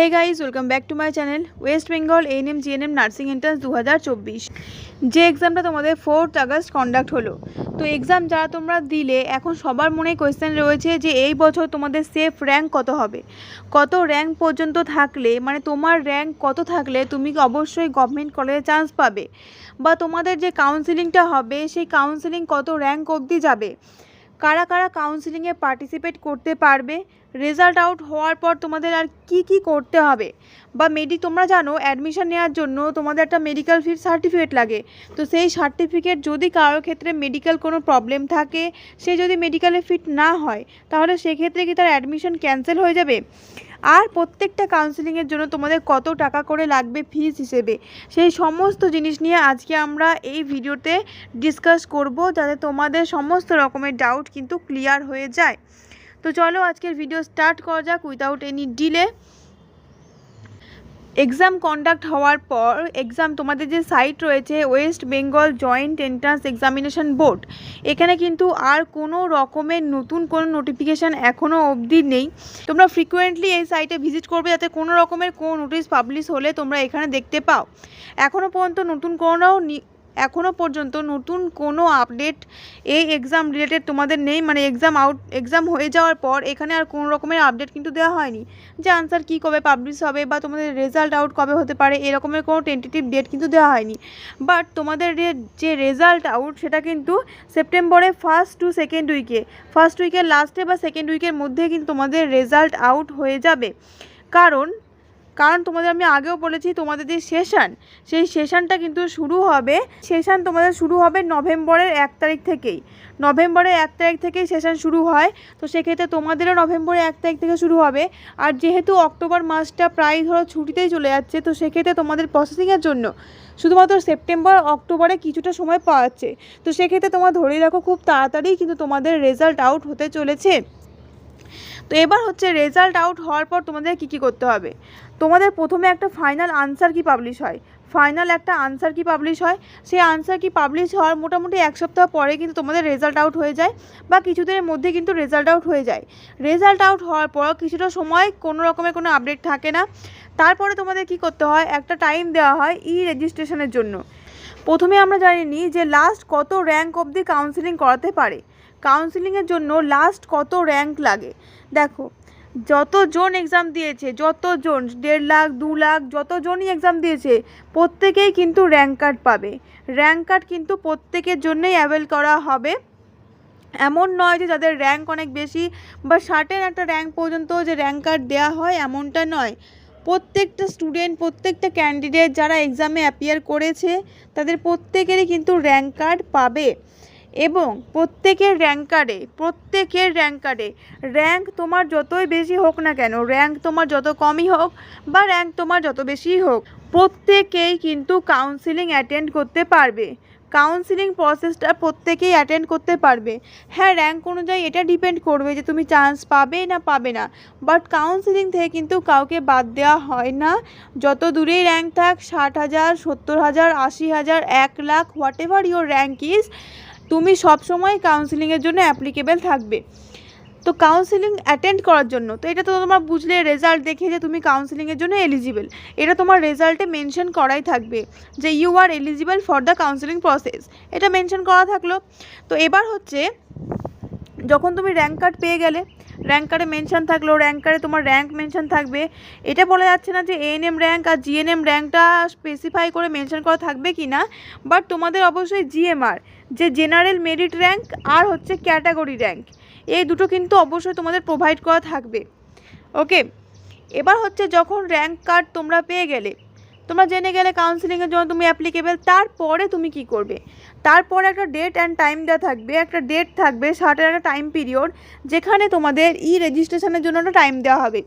Hey guys welcome back to my channel West Bengal ANM GNM nursing entrance দু হাজার চব্বিশ যে এক্সামটা তোমাদের ফোর্থ আগস্ট কন্ডাক্ট হলো। তো এক্সাম যারা তোমরা দিলে, এখন সবার মনে কোয়েশ্চেন রয়েছে যে এই বছর তোমাদের সেফ র্যাঙ্ক কত হবে? কত র্যাঙ্ক পর্যন্ত থাকলে মানে তোমার র্যাঙ্ক কত থাকলে তুমি অবশ্যই গভর্নমেন্ট কলেজে চান্স পাবে? বা তোমাদের যে কাউন্সিলিংটা হবে, সেই কাউন্সিলিং কত র্যাঙ্ক অবধি যাবে? কারা কারা কাউন্সিলিংয়ে পার্টিসিপেট করতে পারবে? রেজাল্ট আউট হওয়ার পর তোমাদের আর কি কি করতে হবে? বা মেডি তোমরা জানো অ্যাডমিশন নেওয়ার জন্য তোমাদের একটা মেডিকেল ফিট সার্টিফিকেট লাগে। তো সেই সার্টিফিকেট যদি কারোর ক্ষেত্রে মেডিকেল কোনো প্রবলেম থাকে, সে যদি মেডিকেলে ফিট না হয়, তাহলে সেক্ষেত্রে কি তার অ্যাডমিশন ক্যান্সেল হয়ে যাবে? আর প্রত্যেকটা কাউন্সেলিংয়ের জন্য তোমাদের কত টাকা করে লাগবে ফিজ হিসেবে? সেই সমস্ত জিনিস নিয়ে আজকে আমরা এই ভিডিওতে ডিসকাস করব যাতে তোমাদের সমস্ত রকমের ডাউট কিন্তু ক্লিয়ার হয়ে যায়। তো চলো আজকের ভিডিও স্টার্ট করা যাক without any delay exam conduct হওয়ার পর এক্সাম তোমাদের যে সাইট রয়েছে West Bengal joint entrance examination board এখানে কিন্তু আর কোনো রকমের নতুন কোনো নোটিফিকেশান এখনও অবধি নেই। তোমরা ফ্রিকুয়েন্টলি এই সাইটে ভিজিট করবে, যাতে কোনো রকমের কোনো নোটিশ পাবলিশ হলে তোমরা এখানে দেখতে পাও। এখনও পর্যন্ত নতুন কোনো এখনও পর্যন্ত নতুন কোনো আপডেট এই এক্সাম রিলেটেড তোমাদের নেই। মানে এক্সাম আউট এক্সাম হয়ে যাওয়ার পর এখানে আর কোনো রকমের আপডেট কিন্তু দেওয়া হয়নি। যে আনসার কী কবে পাবলিশ হবে বা তোমাদের রেজাল্ট আউট কবে হতে পারে এরকমের কোনো টেন্টেটিভ ডেট কিন্তু দেওয়া হয়নি। বাট তোমাদের যে- রেজাল্ট আউট সেটা কিন্তু সেপ্টেম্বরে ফার্স্ট টু সেকেন্ড উইকে ফার্স্ট উইকের লাস্টে বা সেকেন্ড উইকের মধ্যে কিন্তু তোমাদের রেজাল্ট আউট হয়ে যাবে। কারণ কারণ তোমাদের আমি আগেও বলেছি তোমাদের যে সেশন সেই সেশনটা কিন্তু শুরু হবে সেশন তোমাদের শুরু হবে নভেম্বরের এক তারিখ থেকেই। নভেম্বরের এক তারিখ থেকেই সেশন শুরু হয়, তো সেক্ষেত্রে তোমাদেরও নভেম্বরের এক তারিখ থেকে শুরু হবে। আর যেহেতু অক্টোবর মাসটা প্রায় ধরো ছুটিতেই চলে যাচ্ছে, তো সেক্ষেত্রে তোমাদের প্রসেসিংয়ের জন্য শুধুমাত্র সেপ্টেম্বর, অক্টোবরে কিছুটা সময় পাওয়া যাচ্ছে। তো সেক্ষেত্রে তোমরা ধরে রাখো খুব তাড়াতাড়ি কিন্তু তোমাদের রেজাল্ট আউট হতে চলেছে। তো এবার হচ্ছে রেজাল্ট আউট হওয়ার পর তোমাদের কী কী করতে হবে? তোমাদের প্রথমে একটা ফাইনাল আনসার কি পাবলিশ হয়? ফাইনাল একটা আনসার কি পাবলিশ হয়? সেই আনসার কি পাবলিশ হওয়ার মোটামুটি এক সপ্তাহ পরে কিন্তু তোমাদের রেজাল্ট আউট হয়ে যায় বা কিছুদিনের মধ্যে কিন্তু রেজাল্ট আউট হয়ে যায়। রেজাল্ট আউট হওয়ার পর কিছুটা সময় কোনো রকমের কোনো আপডেট থাকে না। তারপরে তোমাদের কি করতে হয়? একটা টাইম দেওয়া হয় ই রেজিস্ট্রেশনের জন্য। প্রথমে আমরা জানি নি যে লাস্ট কত র্যাঙ্ক অবধি কাউন্সিলিং করাতে পারে। কাউন্সিলিংয়ের জন্য লাস্ট কত র্যাঙ্ক লাগে? দেখো যতজন এক্সাম দিয়েছে, যতজন, দেড় লাখ, দু লাখ, যতজনই এক্সাম দিয়েছে, প্রত্যেকেই কিন্তু র্যাঙ্ক কার্ড পাবে। র্যাঙ্ক কার্ড কিন্তু প্রত্যেকের জন্যই অ্যাভেল করা হবে। এমন নয় যে যাদের র্যাঙ্ক অনেক বেশি বা ষাটের একটা র্যাঙ্ক পর্যন্ত যে র্যাঙ্ক কার্ড দেওয়া হয়, এমনটা নয়। প্রত্যেকটা স্টুডেন্ট প্রত্যেকটা ক্যান্ডিডেট যারা এক্সামে অ্যাপিয়ার করেছে, তাদের প্রত্যেকেরই কিন্তু র্যাঙ্ক কার্ড পাবে। এবং প্রত্যেকের র্যাঙ্ক কার্ডে প্রত্যেকের র্যাঙ্ক কার্ডে র্যাঙ্ক তোমার যতই বেশি হোক না কেন, র্যাঙ্ক তোমার যত কমই হোক বা র্যাঙ্ক তোমার যত বেশিই হোক, প্রত্যেকেই কিন্তু কাউন্সিলিং অ্যাটেন্ড করতে পারবে। কাউন্সিলিং প্রসেসটা প্রত্যেকেই অ্যাটেন্ড করতে পারবে। হ্যাঁ র্যাঙ্ক অনুযায়ী এটা ডিপেন্ড করবে যে তুমি চান্স পাবে না পাবে না। বাট কাউন্সিলিং থেকে কিন্তু কাউকে বাদ দেওয়া হয় না। যত দূরেই র্যাঙ্ক থাক, ষাট হাজার, সত্তর হাজার, আশি হাজার, এক lakh whatever your rank is তুমি সবসময় কাউন্সিলিংয়ের জন্য অ্যাপ্লিকেবল থাকবে। তো কাউন্সিলিং অ্যাটেন্ড করার জন্য, তো এটা তো তোমার বুঝলে রেজাল্ট দেখে যে তুমি কাউন্সিলিংয়ের জন্য এলিজিবল এটা তোমার রেজাল্টে মেনশন করাই থাকবে যে you are eligible for the counselling process এটা মেনশন করা থাকল। তো এবার হচ্ছে, যখন তুমি র্যাঙ্ক কার্ড পেয়ে গেলে র্যাঙ্ক কার্ডে মেনশন থাকল র্যাঙ্ক কার্ডে তোমার র্যাঙ্ক মেনশন থাকবে। এটা বলা যাচ্ছে না যে এএনএম র্যাঙ্ক আর জিএনএম র্যাঙ্কটা স্পেসিফাই করে মেনশন করা থাকবে কি না বাট তোমাদের অবশ্যই জিএমআর যে জেনারেল মেরিট র্যাঙ্ক আর হচ্ছে ক্যাটাগরি র্যাঙ্ক। এই দুটো কিন্তু অবশ্যই তোমাদের প্রোভাইড করা থাকবে। ওকে এবার হচ্ছে যখন র্যাঙ্ক কার্ড তোমরা পেয়ে গেলে, তোমরা জেনে গেলে কাউন্সিলিংয়ের জন্য তুমি অ্যাপ্লিকেবেল তারপরে তুমি কি করবে? তারপরে একটা ডেট অ্যান্ড টাইম দেওয়া থাকবে, একটা ডেট থাকবে ষাটের একটা টাইম পিরিয়ড যেখানে তোমাদের ই রেজিস্ট্রেশনের জন্য একটা টাইম দেওয়া হবে।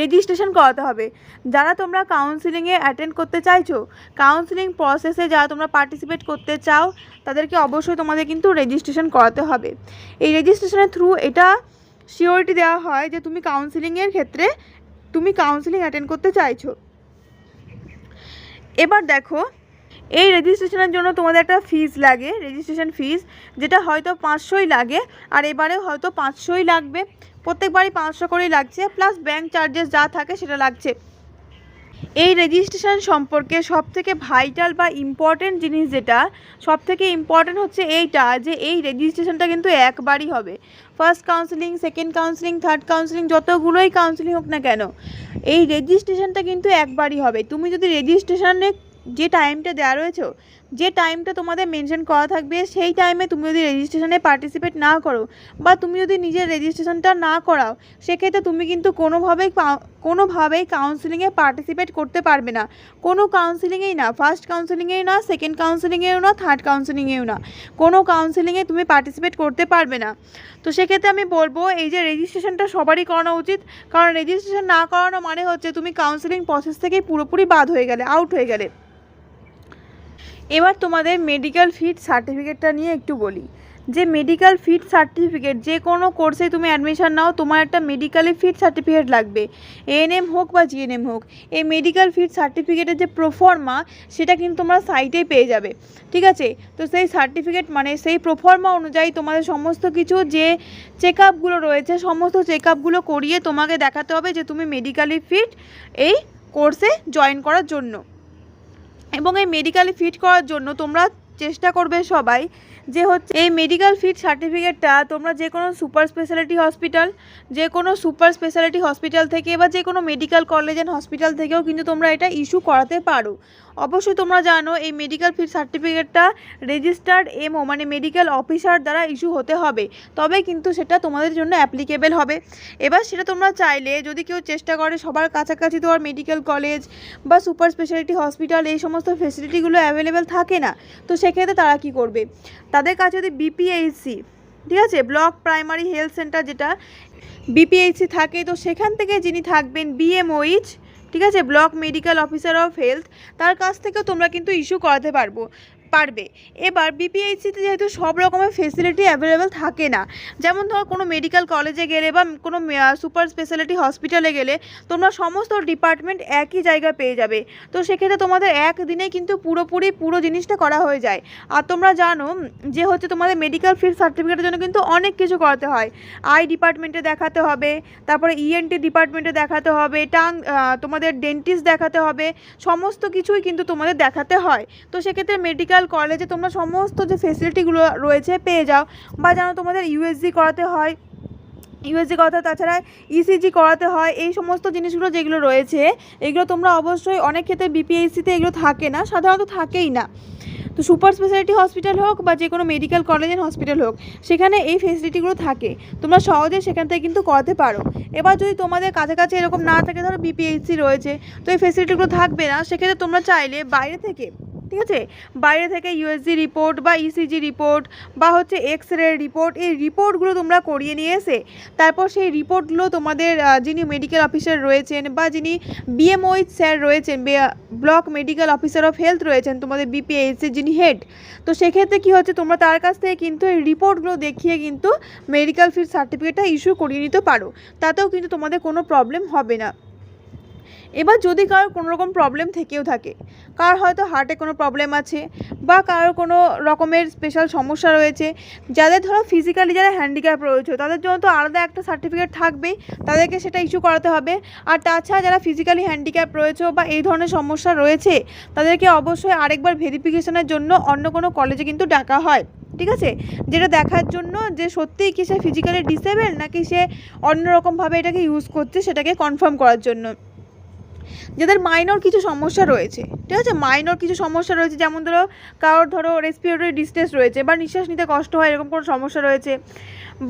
রেজিস্ট্রেশন করাতে হবে। যারা তোমরা কাউন্সিলিংয়ে অ্যাটেন্ড করতে চাইছো কাউন্সিলিং প্রসেসে যারা তোমরা পার্টিসিপেট করতে চাও, তাদেরকে অবশ্যই তোমাদের কিন্তু রেজিস্ট্রেশন করাতে হবে। এই রেজিস্ট্রেশনের থ্রু এটা শিওরিটি দেওয়া হয় যে তুমি কাউন্সিলিংয়ের ক্ষেত্রে তুমি কাউন্সিলিং অ্যাটেন্ড করতে চাইছো। এবার দেখো এই রেজিস্ট্রেশনের জন্য তোমাদের একটা ফিস লাগে রেজিস্ট্রেশন ফিস যেটা হয়তো পাঁচশোই লাগে, আর এবারে হয়তো পাঁচশোই লাগবে। প্রত্যেকবারই পাঁচশো করেই লাগছে প্লাস ব্যাঙ্ক চার্জেস যা থাকে সেটা লাগছে। এই রেজিস্ট্রেশন সম্পর্কে সবথেকে ভাইটাল বা ইম্পর্টেন্ট জিনিস যেটা, সবথেকে ইম্পর্টেন্ট হচ্ছে এইটা, যে এই রেজিস্ট্রেশনটা কিন্তু একবারই হবে। First counselling second counselling third counselling যতগুলোই counselling হোক না কেন, এই রেজিস্ট্রেশনটা কিন্তু একবারই হবে। তুমি যদি রেজিস্ট্রেশনে যে টাইমটা দেওয়া রয়েছে, যে টাইমটা তোমাদের মেনশন করা থাকবে, সেই টাইমে তুমি যদি রেজিস্ট্রেশনে পার্টিসিপেট না করো বা তুমি যদি নিজের রেজিস্ট্রেশনটা না করাও, সেক্ষেত্রে তুমি কিন্তু কোনোভাবেই কোনোভাবেই কাউন্সিলিংয়ে পার্টিসিপেট করতে পারবে না। কোনো কাউন্সিলিংয়েই না ফার্স্ট কাউন্সিলিংয়েও না সেকেন্ড কাউন্সিলিংয়েও না থার্ড কাউন্সিলিংয়েও না। কোনো কাউন্সিলিংয়ে তুমি পার্টিসিপেট করতে পারবে না। তো সেক্ষেত্রে আমি বলব, এই যে রেজিস্ট্রেশনটা সবারই করানো উচিত। কারণ রেজিস্ট্রেশন না করানো মানে হচ্ছে তুমি কাউন্সিলিং প্রসেস থেকেই পুরোপুরি বাদ হয়ে গেলে আউট হয়ে গেলে। এবার তোমাদের মেডিকেল ফিট সার্টিফিকেটটা নিয়ে একটু বলি। যে মেডিকেল ফিট সার্টিফিকেট যে কোনো কোর্সে তুমি অ্যাডমিশন নাও, তোমার একটা মেডিকেলি ফিট সার্টিফিকেট লাগবে। এএনএম হোক বা জিএনএম হোক, এই মেডিকেল ফিট সার্টিফিকেটের যে প্রোফর্মা সেটা কিন্তু তোমরা সাইটেই পেয়ে যাবে। ঠিক আছে? তো সেই সার্টিফিকেট মানে সেই প্রোফর্মা অনুযায়ী তোমাদের সমস্ত কিছু যে চেক আপগুলো রয়েছে, সমস্ত চেক আপগুলো করিয়ে তোমাকে দেখাতে হবে যে তুমি মেডিকেলি ফিট এই কোর্সে জয়েন করার জন্য। এবং এই মেডিকেলে ফিট করার জন্য তোমরা চেষ্টা করবে সবাই যে হচ্ছে এই মেডিকেল ফিট সার্টিফিকেটটা তোমরা যে কোনো সুপার স্পেশালিটি হসপিটাল যে কোনো সুপার স্পেশালিটি হসপিটাল থেকে বা যে কোনো মেডিকেল কলেজ অ্যান্ড হসপিটাল থেকেও কিন্তু তোমরা এটা ইস্যু করাতে পারো। অবশ্যই তোমরা জানো, এই মেডিকেল ফিট সার্টিফিকেটটা রেজিস্টার্ড এমও মানে মেডিকেল অফিসার দ্বারা ইস্যু হতে হবে। তবে কিন্তু সেটা তোমাদের জন্য অ্যাপ্লিকেবেল হবে। এবার সেটা তোমরা চাইলে যদি কেউ চেষ্টা করে, সবার কাছাকাছি তো আর মেডিকেল কলেজ বা সুপার স্পেশালিটি হসপিটাল এই সমস্ত ফেসিলিটিগুলো অ্যাভেলেবেল থাকে না, তো সেক্ষেত্রে তারা কি করবে? তাদের কাছে যদি বিপিএইচসি ঠিক আছে? ব্লক প্রাইমারি হেলথ সেন্টার যেটা বিপিএইচসি থাকে, তো সেখান থেকে যিনি থাকবেন বিএমওইচ ঠিক আছে? Block medical officer of health, তার কাছ থেকেও তোমরা কিন্তু ইস্যু করাতে পারব। পারবে। এবার বিপিএইচসিতে যেহেতু সব রকমের ফেসিলিটি অ্যাভেলেবেল থাকে না, যেমন ধর কোনো মেডিকেল কলেজে গেলে বা কোনো সুপার স্পেশালিটি হসপিটালে গেলে তোমরা সমস্ত ডিপার্টমেন্ট একই জায়গায় পেয়ে যাবে। তো সেক্ষেত্রে তোমাদের একদিনে কিন্তু পুরোপুরি পুরো জিনিসটা করা হয়ে যায়। আর তোমরা জানো যে হচ্ছে তোমাদের মেডিকেল ফিল্ড সার্টিফিকেটের জন্য কিন্তু অনেক কিছু করাতে হয়। আই ডিপার্টমেন্টে দেখাতে হবে, তারপরে ইএনটি ডিপার্টমেন্টে দেখাতে হবে টাং তোমাদের ডেন্টিস্ট দেখাতে হবে, সমস্ত কিছুই কিন্তু তোমাদের দেখাতে হয়। তো সেক্ষেত্রে মেডিকেল কলেজে তোমরা সমস্ত যে ফেসিলিটিগুলো রয়েছে পেয়ে যাও। বা যেন তোমাদের ইউএসজি করাতে হয় ইউএসজি কথা তাছাড়া ইসিজি করাতে হয়, এই সমস্ত জিনিসগুলো যেগুলো রয়েছে, এগুলো তোমরা অবশ্যই অনেক ক্ষেত্রে বিপিএসসিতে এগুলো থাকে না, সাধারণত থাকেই না। তো সুপার স্পেশালিটি হসপিটাল হোক বা যে কোনো মেডিকেল কলেজ অ্যান্ড হসপিটাল হোক, সেখানে এই ফেসিলিটিগুলো থাকে। তোমরা সহজে সেখান থেকে কিন্তু করাতে পারো। এবার যদি তোমাদের কাছাকাছি এরকম না থাকে, ধরো বিপিএইচসি রয়েছে, তো এই ফেসিলিটিগুলো থাকবে না, সেক্ষেত্রে তোমরা চাইলে বাইরে থেকে ঠিক আছে বাইরে থেকে ইউএসজি রিপোর্ট বা ইসিজি রিপোর্ট বা হচ্ছে এক্স রে রিপোর্ট এই রিপোর্টগুলো তোমরা করিয়ে নিয়ে এসে তারপর সেই রিপোর্টগুলো তোমাদের যিনি মেডিকেল অফিসার রয়েছেন বা যিনি বিএমওইচ স্যার রয়েছেন block medical officer of health রয়েছেন, তোমাদের বিপিএইচসি যিনি হেড তো সেক্ষেত্রে কী হচ্ছে, তোমরা তার কাছ থেকে কিন্তু এই রিপোর্টগুলো দেখিয়ে কিন্তু মেডিকেল ফিল্ড সার্টিফিকেটটা ইস্যু করিয়ে নিতে পারো। তাতেও কিন্তু তোমাদের কোনো প্রবলেম হবে না। এবার যদি কারোর কোনো রকম প্রবলেম থেকেও থাকে, কার হয়তো হার্টে কোনো প্রবলেম আছে বা কারোর কোনো রকমের স্পেশাল সমস্যা রয়েছে, যাদের ধরো ফিজিক্যালি যারা হ্যান্ডিক্যাপ রয়েছে, তাদের জন্য তো আলাদা একটা সার্টিফিকেট থাকবেই তাদেরকে সেটা ইস্যু করাতে হবে। আর তাছাড়া যারা ফিজিক্যালি হ্যান্ডিক্যাপ রয়েছে বা এই ধরনের সমস্যা রয়েছে, তাদেরকে অবশ্যই আরেকবার ভেরিফিকেশনের জন্য অন্য কোনো কলেজে কিন্তু ডাকা হয়, ঠিক আছে? যেটা দেখার জন্য যে সত্যিই কি সে ফিজিক্যালি ডিসেবল নাকি সে অন্যরকমভাবে এটাকে ইউজ করছে সেটাকে কনফার্ম করার জন্য। যাদের মাইনর কিছু সমস্যা রয়েছে, ঠিক আছে? মাইনর কিছু সমস্যা রয়েছে, যেমন ধরো কারোর ধরো রেসপিরেটরি ডিস্ট্রেস রয়েছে বা নিঃশ্বাস নিতে কষ্ট হয়, এরকম কোনো সমস্যা রয়েছে,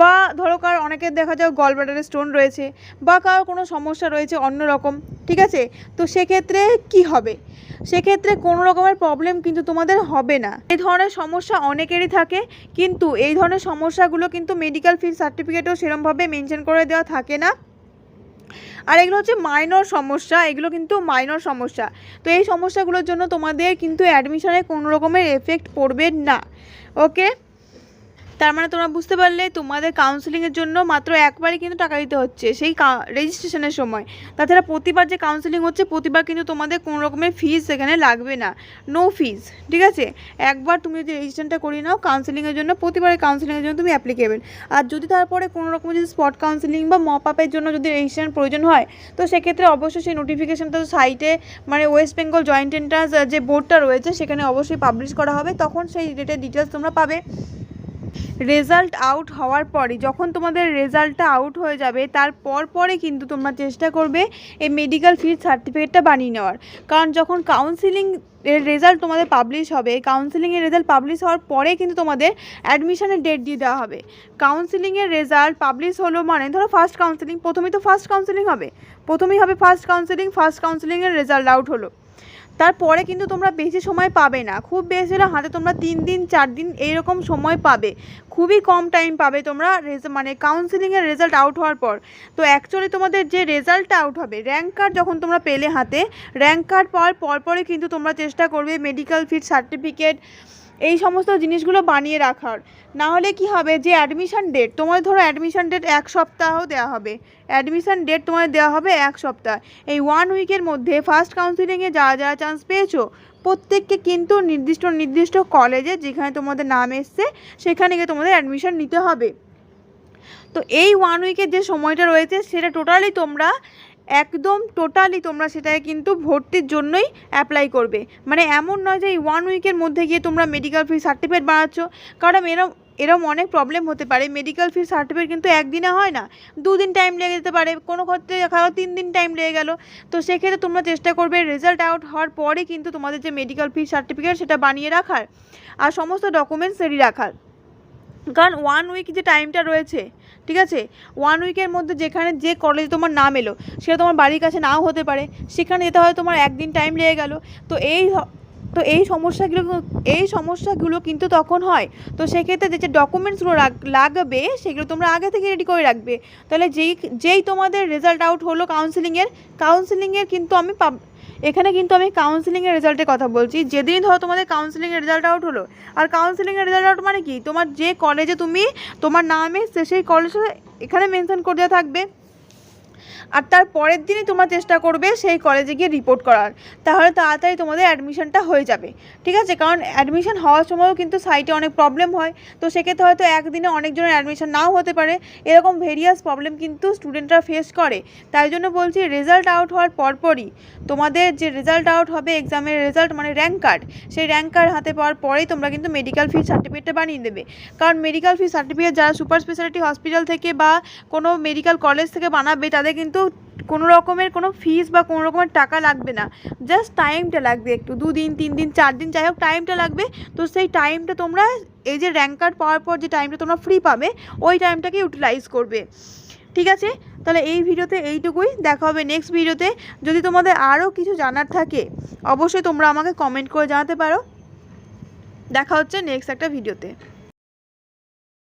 বা ধরো কার অনেকের দেখা যায় গল ব্লাডারে স্টোন রয়েছে, বা কারোর কোনো সমস্যা রয়েছে অন্য রকম, ঠিক আছে? তো সেক্ষেত্রে কি হবে? সেক্ষেত্রে কোনো রকমের প্রবলেম কিন্তু তোমাদের হবে না। এই ধরনের সমস্যা অনেকেরই থাকে, কিন্তু এই ধরনের সমস্যাগুলো কিন্তু মেডিকেল ফিল্ড সার্টিফিকেটেও সেরমভাবে মেনশন করে দেওয়া থাকে না। আর এগুলো হচ্ছে মাইনর সমস্যা, এগুলো কিন্তু মাইনর সমস্যা। তো এই সমস্যাগুলোর জন্য তোমাদের কিন্তু অ্যাডমিশনে কোনো রকমের এফেক্ট পড়বে না। ওকে তার মানে তোমরা বুঝতে পারলে তোমাদের কাউন্সেলিংয়ের জন্য মাত্র একবারই কিন্তু টাকা দিতে হচ্ছে সেই রেজিস্ট্রেশনের সময়। তাছাড়া প্রতিবার যে কাউন্সেলিং হচ্ছে, প্রতিবার কিন্তু তোমাদের কোনো রকমের ফিস সেখানে লাগবে না। নো ফিস ঠিক আছে? একবার তুমি যদি রেজিস্ট্রেশনটা করিয়ে নাও কাউন্সেলিংয়ের জন্য, প্রতিবারের কাউন্সেলিংয়ের জন্য তুমি অ্যাপ্লিকেবেল আর যদি তারপরে কোনো রকম যদি স্পট কাউন্সেলিং বা মপ আপের জন্য যদি রেজিস্ট্রেশন প্রয়োজন হয়, তো সেক্ষেত্রে অবশ্যই সেই নোটিফিকেশনটা সাইটে মানে ওয়েস্ট বেঙ্গল জয়েন্ট এন্ট্রান্স যে বোর্ডটা রয়েছে, সেখানে অবশ্যই পাবলিশ করা হবে। তখন সেই ডেটের ডিটেলস তোমরা পাবে। রেজাল্ট আউট হওয়ার পরে যখন তোমাদের রেজাল্টটা আউট হয়ে যাবে তারপর পরে কিন্তু তোমরা চেষ্টা করবে এই মেডিকেল ফিজ সার্টিফিকেটটা বানিয়ে নেওয়ার। কারণ যখন কাউন্সিলিং এর রেজাল্ট তোমাদের পাবলিশ হবে কাউন্সিলিংয়ের রেজাল্ট পাবলিশ হওয়ার পরে কিন্তু তোমাদের অ্যাডমিশনের ডেট দিয়ে দেওয়া হবে। কাউন্সিলিংয়ের রেজাল্ট পাবলিশ হলো মানে ধরো ফার্স্ট কাউন্সিলিং প্রথমেই তো ফার্স্ট কাউন্সিলিং হবে। প্রথমেই হবে ফার্স্ট কাউন্সিলিং ফার্স্ট কাউন্সিলিংয়ের রেজাল্ট আউট হলো। তারপরে কিন্তু তোমরা বেশি সময় পাবে না। খুব বেশি হলে হাতে তোমরা তিন দিন, চার দিন এইরকম সময় পাবে। খুবই কম টাইম পাবে তোমরা মানে কাউন্সিলিংয়ের রেজাল্ট আউট হওয়ার পর। তো অ্যাকচুয়ালি তোমাদের যে রেজাল্টটা আউট হবে র্যাঙ্ক কার্ড যখন তোমরা পেলে হাতে র্যাঙ্ক কার্ড পাওয়ার পরপরই কিন্তু তোমরা চেষ্টা করবে মেডিকেল ফিট সার্টিফিকেট এই সমস্ত জিনিসগুলো বানিয়ে রাখার। না হলে কি হবে যে অ্যাডমিশান ডেট তোমাদের ধরো অ্যাডমিশান ডেট এক সপ্তাহ দেওয়া হবে। অ্যাডমিশান ডেট তোমাদের দেওয়া হবে এক সপ্তাহ। এই ওয়ান উইকের মধ্যে ফার্স্ট কাউন্সিলিংয়ে যারা যারা চান্স পেয়েছ, প্রত্যেককে কিন্তু নির্দিষ্ট নির্দিষ্ট কলেজে যেখানে তোমাদের নাম এসছে, সেখানে গিয়ে তোমাদের অ্যাডমিশান নিতে হবে। তো এই ওয়ান উইকের যে সময়টা রয়েছে, সেটা টোটালি তোমরা একদম টোটালি তোমরা সেটাকে কিন্তু ভর্তির জন্যই অ্যাপ্লাই করবে। মানে এমন নয় যে এই ওয়ান উইকের মধ্যে গিয়ে তোমরা মেডিকেল ফি সার্টিফিকেট বানাচ্ছ কারণ এরম এরম অনেক প্রবলেম হতে পারে। মেডিকেল ফি সার্টিফিকেট কিন্তু একদিনে হয় না। দুদিন টাইম লেগে যেতে পারে। কোনো ক্ষেত্রে দেখা তিন দিন টাইম লেগে গেল। তো সেক্ষেত্রে তোমরা চেষ্টা করবে রেজাল্ট আউট হওয়ার পরে কিন্তু তোমাদের যে মেডিকেল ফি সার্টিফিকেট সেটা বানিয়ে রাখার। আর সমস্ত ডকুমেন্টস রেডি রাখার। কারণ ওয়ান উইক যে টাইমটা রয়েছে, ঠিক আছে? ওয়ান উইকের মধ্যে যেখানে যে কলেজে তোমার নাম এলো, সেটা তোমার বাড়ির কাছে নাও হতে পারে, সেখানে যেতে হয় তোমার একদিন টাইম লেগে গেল। তো এই তো এই সমস্যাগুলো এই সমস্যাগুলো কিন্তু তখন হয়। তো সেক্ষেত্রে যে যে ডকুমেন্টসগুলো লাগবে, সেগুলো তোমরা আগে থেকে রেডি করে রাখবে। তাহলে যেই যেই তোমাদের রেজাল্ট আউট হলো কাউন্সিলিংয়ের কাউন্সিলিংয়ের কিন্তু আমি এখানে কিন্তু আমি কাউন্সিলিংয়ের রেজাল্টের কথা বলছি। যেদিন ধরো তোমাদের কাউন্সিলিংয়ের রেজাল্ট আউট হলো, আর কাউন্সিলিংয়ের রেজাল্ট আউট মানে কি? তোমার যে কলেজে তুমি তোমার নামে সে সেই কলেজে এখানে মেনশন করে দেওয়া থাকবে। আর তার পরের দিনই তোমরা চেষ্টা করবে সেই কলেজে গিয়ে রিপোর্ট করার। তাহলে তাড়াতাড়ি তোমাদের অ্যাডমিশনটা হয়ে যাবে। ঠিক আছে? কারণ অ্যাডমিশন হওয়ার সময়ও কিন্তু সাইটে অনেক প্রবলেম হয়। তো সেক্ষেত্রে হয়তো একদিনে অনেকজনের অ্যাডমিশন নাও হতে পারে। এরকম ভেরিয়াস প্রবলেম কিন্তু স্টুডেন্টরা ফেস করে। তাই জন্য বলছি রেজাল্ট আউট হওয়ার পরপরই তোমাদের যে রেজাল্ট আউট হবে এক্সামের রেজাল্ট মানে র্যাঙ্ক কার্ড সেই র্যাঙ্ক কার্ড হাতে পাওয়ার পরেই তোমরা কিন্তু মেডিকেল ফি সার্টিফিকেটটা বানিয়ে দেবে। কারণ মেডিকেল ফি সার্টিফিকেট যারা সুপার স্পেশালিটি হসপিটাল থেকে বা কোনো মেডিকেল কলেজ থেকে বানাবে, তাদের কিন্তু কোনো রকমের কোনো ফিস বা কোনো রকমের টাকা লাগবে না। জাস্ট টাইমটা লাগবে একটু। দুদিন তিন দিন চার দিন যাই হোক টাইমটা লাগবে। তো সেই টাইমটা তোমরা, এই যে র্যাঙ্ক কার্ড পাওয়ার পর যে টাইমটা তোমরা ফ্রি পাবে, ওই টাইমটাকে ইউটিলাইজ করবে। ঠিক আছে? তাহলে এই ভিডিওতে এইটুকুই। দেখা হবে নেক্সট ভিডিওতে। যদি তোমাদের আরও কিছু জানার থাকে, অবশ্যই তোমরা আমাকে কমেন্ট করে জানাতে পারো। দেখা হচ্ছে নেক্সট একটা ভিডিওতে।